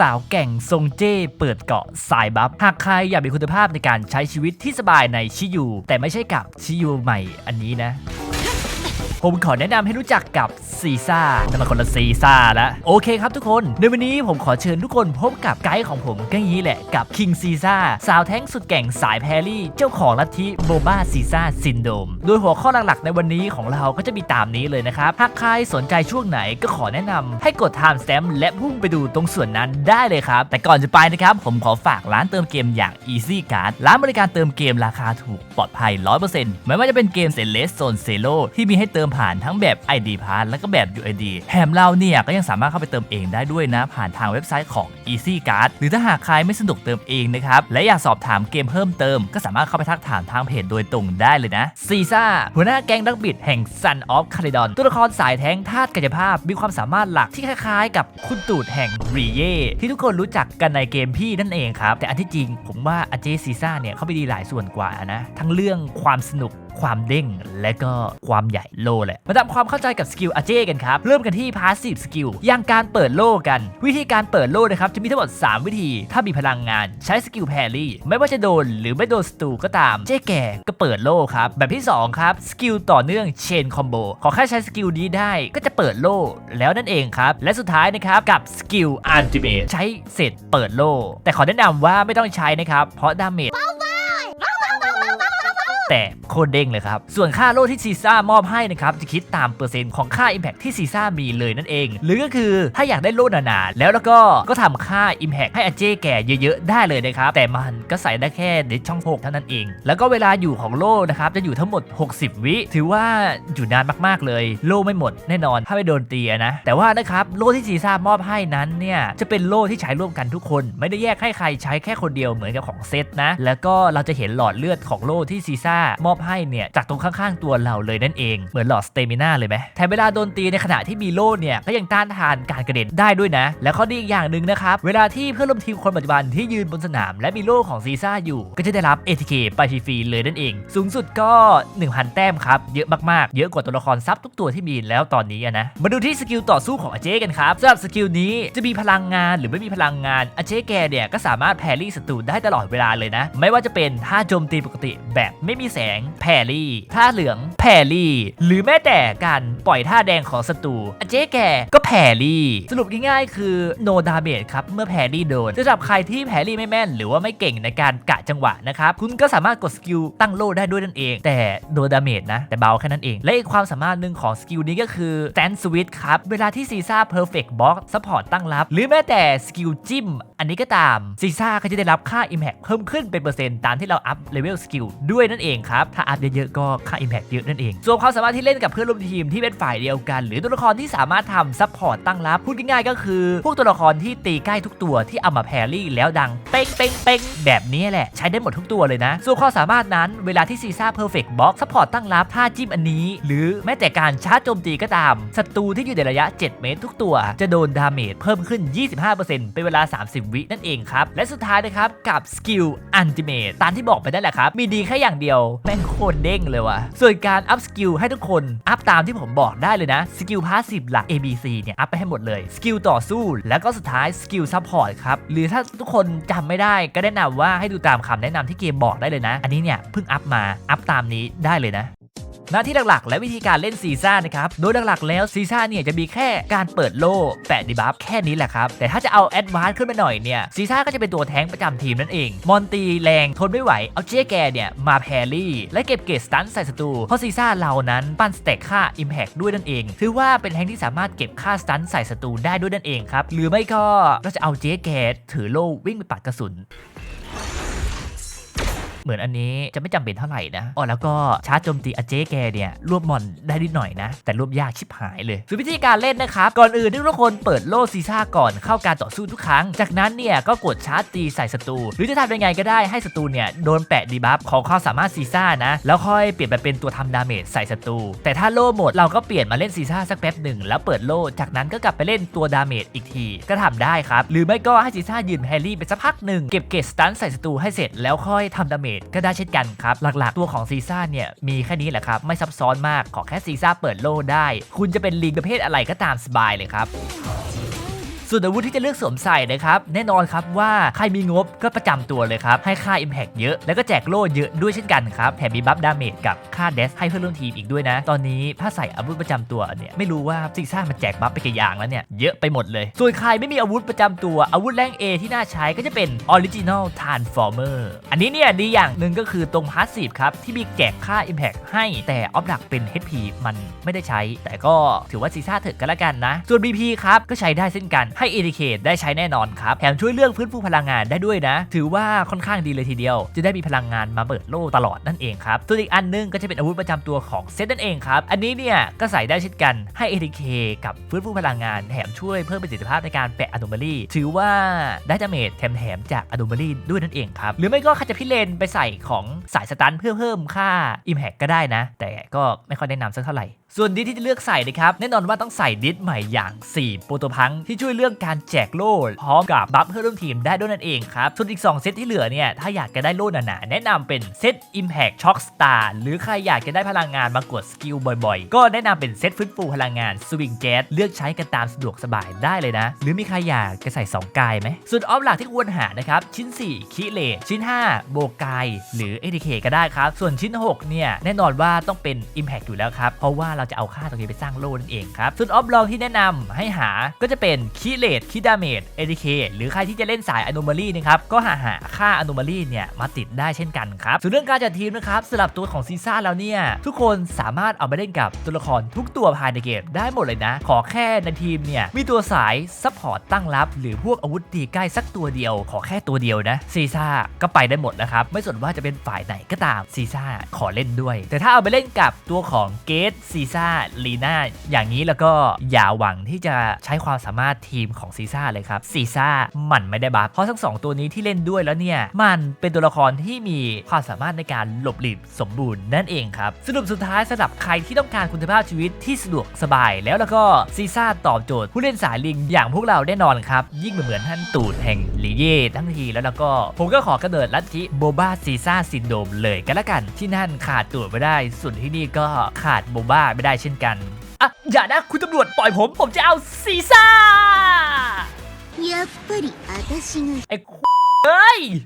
สาวแก่งทรงเจ้เปิดเกาะสายบัฟหากใครอยากมีคุณภาพในการใช้ชีวิตที่สบายในชิยูแต่ไม่ใช่กับชิยูใหม่อันนี้นะ ผมขอแนะนำให้รู้จักกับซีซ่านั่นมันคนละซีซ่าแล้วโอเคครับทุกคน ในวันนี้ผมขอเชิญทุกคนพบกับไกด์ของผมก็อย่างนี้แหละกับคิงซีซ่าสาวแท้งสุดแก่งสายแพรรี่เจ้าของลัทธิโบบ้าซีซ่าซินโดมโดยหัวข้อหลักๆ ในวันนี้ของเราก็จะมีตามนี้เลยนะครับหากใครสนใจช่วงไหนก็ขอแนะนำให้กด time stamp และพุ่งไปดูตรงส่วนนั้นได้เลยครับ แต่ก่อนจะไปนะครับ ผมขอฝากร้านเติมเกมอย่าง Easy Card ร้านบริการเติมเกมราคาถูกปลอดภัย 100%ไม่ว่าจะเป็นเกมเซเลสโซนเซโลที่มีให้เติมผ่านทั้งแบบ ID p a s s และก็แบบ UID แถมเราเนี่ยก็ยังสามารถเข้าไปเติมเองได้ด้วยนะ ผ่านทางเว็บไซต์ของ Easy Card หรือถ้าหากใครไม่สะดวกเติมเองนะครับ และอยากสอบถามเกมเพิ่มเติม ก็สามารถเข้าไปทักถามทางเพจโดยตรงได้เลยนะซีซ่าหัวหน้าแก๊งดักบิดแห่ง Sun of c a l i d o n ตัวละครสายแท้งธาตุกายภาพมีความสามารถหลักที่คล้ายๆ กับคุณตูดแห่งรีเย่ที่ทุกคนรู้จักกันในเกมพี่นั่นเองครับแต่อันที่จริง ผมว่าอาเจซีซ่าเนี่ยเขาไปดีหลายส่วนกว่านะ ทั้งเรื่องความสนุกความเด้งและก็ความใหญ่โลแหละมาทำความเข้าใจกับสกิลอาเจกันครับ เริ่มกันที่พาสซีฟสกิลอย่างการเปิดโล่กัน วิธีการเปิดโล่นะครับจะมีทั้งหมด 3 วิธี ถ้ามีพลังงานใช้สกิลแพรรี่ ไม่ว่าจะโดนหรือไม่โดนสตูก็ตาม เจ๊แก่ก็เปิดโล่ครับ แบบที่ 2 ครับ สกิลต่อเนื่องเชนคอมโบขอแค่ใช้สกิลนี้ได้ก็จะเปิดโล่แล้วนั่นเองครับ และสุดท้ายนะครับกับสกิลอันติเมตใช้เสร็จเปิดโล่แต่ขอแนะนำว่าไม่ต้องใช้นะครับเพราะดาเมจ แต่โคตรเด้งเลยครับ ส่วนค่าโล่ที่ซีซ่ามอบให้นะครับจะคิดตามเปอร์เซ็นต์ของค่า Impact ที่ซีซ่ามีเลยนั่นเอง หรือก็คือถ้าอยากได้โล่หนาๆแล้วแล้วก็ก็ทำค่า Impact ให้อาเจ้แก่เยอะๆ ได้เลยนะครับแต่มันก็ใส่ได้แค่ในช่อง6เท่านั้นเอง แล้วก็เวลาอยู่ของโล่นะครับจะอยู่ทั้งหมด 60 วิ ถือว่าอยู่นานมากๆเลย โล่ไม่หมดแน่นอนถ้าไม่โดนตีนะแต่ว่านะครับโล่ที่ซีซ่ามอบให้นั้นเนี่ยจะเป็นโล่ที่ใช้ร่วมกันทุกคน ไม่ได้แยกให้ใครใช้แค่คนเดียวเหมือนกับของเซตนะแล้วก็เราจะเห็นหลอดเลือดของโล่ที่ซีซ่ามอบให้เนี่ยจากตรงข้างๆ ตัวเราเลยนั่นเอง เหมือนหลอดสเตมิน่าเลยไหมแถมเวลาโดนตีในขณะที่มีโล่เนี่ยก็ยังต้านทานการกระเด็นได้ด้วยนะ แล้วข้อดีอีกอย่างหนึ่งนะครับเวลาที่เพื่อนร่วมทีมคนปัจจุบันที่ยืนบนสนาม และมีโล่ของซีซ่าอยู่ ก็จะได้รับ ATK ไปฟรีๆเลยนั่นเอง สูงสุดก็ 1,000 แต้มครับเยอะมากๆ เยอะกว่าตัวละครซับทุกตัวที่มีแล้วตอนนี้นะมาดูที่สกิลต่อสู้ของอาเจกันครับสำหรับสกิลนี้จะมีพลังงานหรือไม่มีพลังงานอาเจแกเนี่ยก็สามารถแพรรี่ศัตรูได้ตลอดเวลาเลยนะ ไม่ว่าจะเป็นท่าโจมตีปกติแบบไม่มีแสงแพรี่ท่าเหลืองแพรรี่ หรือแม้แต่การปล่อยท่าแดงของศัตรูอเจแก่ก็แพรรี่ สรุปง่ายๆ คือ no damage ครับ เมื่อแพรรี่โดนสำหรับใครที่แพรรี่ไม่แม่น หรือว่าไม่เก่งในการกะจังหวะนะครับคุณก็สามารถกดสกิลตั้งโล่ได้ด้วยนั่นเอง แต่โดนดาเมจนะแต่เบาแค่นั้นเอง และอีกความสามารถหนึ่งของสกิลนี้ก็คือ stand switch ครับเวลาที่ซีซ่า perfect box support ตั้งรับ หรือแม้แต่สกิลจิ้มอันนี้ก็ตามซีซ่าก็จะได้รับค่า impact เพิ่มขึ้นเป็นเปอร์เซ็นต์ตามที่เราอัพเลเวลสกิลด้วยนั่นเองครับ ถ้าอัพเยอะๆก็ค่า impact เยอะนั่นเอง ส่วนความสามารถที่เล่นกับเพื่อนร่วมทีมที่เป็นฝ่ายเดียวกัน หรือตัวละครที่สามารถทำ support ตั้งรับพูดง่ายๆก็คือ พวกตัวละครที่ตีใกล้ทุกตัวที่เอามาแพรี่แล้วดังเป้งเป้งเป้งแบบนี้แหละ ใช้ได้หมดทุกตัวเลยนะ ส่วนความสามารถนั้นเวลาที่ซีซ่า perfect box support ตั้งรับท่าจิ้มอันนี้ หรือแม้แต่การชาร์จโจมตีก็ตามศัตรูที่อยู่ในระยะ 7 เมตรทุกตัว จะโดนดาเมจเพิ่มขึ้น 25%เป็นเวลา 30 วินั่นเองครับและสุดท้ายนะครับกับสกิลอันติเมตตามที่บอกไปนั่นแหละครับมีดีแค่อย่างเดียวแม่งโคตรเด้งเลยว่ะ ส่วนการอัพสกิลให้ทุกคน อัพตามที่ผมบอกได้เลยนะ สกิลพาสซีฟหลัก ABC เนี่ย อัพไปให้หมดเลย สกิลต่อสู้ แล้วก็สุดท้ายสกิลซัพพอร์ตครับ หรือถ้าทุกคนจำไม่ได้ก็แนะนำว่าให้ดูตามคำแนะนำที่เกมบอกได้เลยนะ อันนี้เนี่ยเพิ่งอัพมา อัพตามนี้ได้เลยนะ หน้าที่หลักๆ และวิธีการเล่นซีซ่านะครับ โดยหลักๆ แล้วซีซ่าเนี่ยจะมีแค่การเปิดโล่แปะดีบัฟแค่นี้แหละครับ แต่ถ้าจะเอาแอดวานซ์ขึ้นมาหน่อยเนี่ยซีซ่าก็จะเป็นตัวแทงประจำทีมนั่นเอง มอนตีแรงทนไม่ไหว เอาเจ๊แกเนี่ยมาแพรี่ และเก็บเกรดสตันใส่ศัตรูเพราะซีซ่าเรานั้นปั้นสเต็กค่า Impact ด้วยนั่นเอง ถือว่าเป็นแทงที่สามารถเก็บค่าสตันใส่ศัตรูได้ด้วยนั่นเองครับหรือไม่ก็เราจะเอาเจ๊แกถือโล่วิ่งไปปัดกระสุน เหมือนอันนี้จะไม่จำเป็นเท่าไหร่นะอ๋อแล้วก็ชาร์จโจมตีอเจแกเนี่ยรวบมอนได้นิดหน่อยนะ แต่รวบยากชิบหายเลยส่วนวิธีการเล่นนะครับ ก่อนอื่นทุกคนเปิดโล่ซีซ่าก่อนเข้าการต่อสู้ทุกครั้ง จากนั้นเนี่ยก็กดชาร์จตีใส่ศัตรูหรือจะทำยังไงก็ได้ให้ศัตรูเนี่ยโดนแปะดีบัฟของความสามารถซีซ่านะแล้วค่อยเปลี่ยนไปเป็นตัวทำดาเมจใส่ศัตรูแต่ถ้าโล่หมดเราก็เปลี่ยนมาเล่นซีซ่าสักแป๊บหนึ่งแล้วเปิดโล่จากนั้นก็กลับไปเล่นตัวดาเมจอีกทีก็ทำได้ครับหรือไม่ก็ให้ซีซ่ายืนแฮร์รี่ไปสักพักหนึ่งเก็บเกรดสตันใส่ศัตรูให้เสร็จแล้วค่อยทำดาเมจก็ได้เช่นกันครับ หลักๆ ตัวของซีซ่าเนี่ย มีแค่นี้แหละครับ ไม่ซับซ้อนมากขอแค่ซีซ่าเปิดโล่ได้ คุณจะเป็นลีกประเภทอะไรก็ตามสบายเลยครับ ส่วนอาวุธที่จะเลือกสวมใส่นะครับแน่นอนครับว่าใครมีงบก็ประจำตัวเลยครับให้ค่า Impact เยอะ แล้วก็แจกโล่เยอะด้วยเช่นกันครับแถมมีบัฟดาเมจกับค่าเดสให้เพื่อนร่วมทีมอีกด้วยนะ ตอนนี้ถ้าใส่อาวุธประจำตัวเนี่ยไม่รู้ว่าซีซ่ามันแจกบัฟไปกี่อย่างแล้วเนี่ยเยอะไปหมดเลย ส่วนใครไม่มีอาวุธประจำตัวอาวุธแรง A ที่น่าใช้ก็จะเป็น Original Transformer อันนี้เนี่ยดีอย่างหนึ่งก็คือตรงพาสซีฟครับที่มีแจกค่า Impact ให้แต่ออฟดักเป็น HP มันไม่ได้ใช้ แต่ก็ถือว่าซีซ่าเถอะกันละกันนะ ส่วน BP ครับก็ใช้ได้เช่นกันให้ ADK ได้ใช้แน่นอนครับ แถมช่วยเรื่องฟื้นฟูพลังงานได้ด้วยนะ ถือว่าค่อนข้างดีเลยทีเดียว จะได้มีพลังงานมาเปิดโล่ตลอดนั่นเองครับส่วนอีกอันนึงก็จะเป็นอาวุธประจำตัวของเซตนั่นเองครับ อันนี้เนี่ยก็ใส่ได้เช่นกันให้ ADK กับฟื้นฟูพลังงานแถมช่วยเพิ่มประสิทธิภาพในการแปะอ n o ม a ลีถือว่าได้ดาเมจแถมๆจากอ n o ม a ลีด้วยนั่นเองครับ หรือไม่ก็ใครจะพิเรนไปใส่ของสายสตันเพื่อเพิ่มค่า Impact ก็ได้นะ แต่ก็ไม่ค่อยแนะนำสักเท่าไหร่ ส่วนดิที่จะเลือกใส่นะครับแน่นอนว่าต้องใส่ดิสใหม่อย่าง 4 โปรโตพังที่ช่วยเรื่องการแจกโล่พร้อมกับบัฟเพื่อร่วมทีมได้ด้วยนั่นเองครับส่วนอีก 2 เซตที่เหลือเนี่ยถ้าอยากจะได้โล่หนาๆแนะนำเป็นเซต Impact Shock Star หรือใครอยากจะได้พลังงานมากดสกิลบ่อยๆ ก็แนะนำเป็นเซตฟื้นฟูพลังงาน Swing Jet เลือกใช้กันตามสะดวกสบายได้เลยนะ หรือมีใครอยากจะใส่ 2 กายไหมส่วนออฟหลักที่ควรหานะครับชิ้น 4 คิเลชิ้น 5 โบกายหรือ ATK ก็ได้ครับ ส่วนชิ้น 6 เนี่ยแน่นอนว่าต้องเป็น Impact อยู่แล้วครับเพราะว่าเราจะเอาค่าตรงนี้ไปสร้างโล่นั่นเองครับส่วนออฟลองที่แนะนำให้หาก็จะเป็นคีเลตคีดาเมจ ATK หรือใครที่จะเล่นสาย Anomaly นะครับก็หาหาค่า Anomaly เนี่ยมาติดได้เช่นกันครับส่วนเรื่องการจัดทีมนะครับสำหรับตัวของซีซ่าแล้วเนี่ยทุกคนสามารถเอาไปเล่นกับตัวละครทุกตัวภายในเกมได้หมดเลยนะ ขอแค่ในทีมเนี่ยมีตัวสายซัพพอร์ตตั้งรับ หรือพวกอาวุธตีใกล้สักตัวเดียว ขอแค่ตัวเดียวนะซีซ่าก็ไปได้หมดนะครับไม่สนว่าจะเป็นฝ่ายไหนก็ตามซีซ่าขอเล่นด้วย แต่ถ้าเอาไปเล่นกับตัวของเกตซีซ่าลีน่าอย่างนี้แล้วก็อย่าหวังที่จะใช้ความสามารถทีมของซีซ่าเลยครับซีซ่ามันไม่ได้บัฟเพราะทั้งสองตัวนี้ที่เล่นด้วยแล้วเนี่ย มันเป็นตัวละครที่มีความสามารถในการหลบหลีกสมบูรณ์นั่นเองครับสรุปสุดท้ายสำหรับใครที่ต้องการคุณภาพชีวิตที่สะดวกสบายแล้วแล้วก็ซีซ่าตอบโจทย์ผู้เล่นสายลิงอย่างพวกเราแน่นอนครับ ยิ่งเหมือนท่านตูดแห่งลีเย่ทั้งทีแล้วแล้วก็ ผมก็ขอกระเดิดลัทธิโบบาซีซ่าซินโดมเลยก็แล้วกันที่นั่นขาดตูดไม่ได้ส่วนที่นี่ก็ขาดโบบาไม่ได้เช่นกัน อ่ะ อย่านะ คุณตำรวจปล่อยผม ผมจะเอาซีซ่า やっぱり私が ไอ้ เอ้ย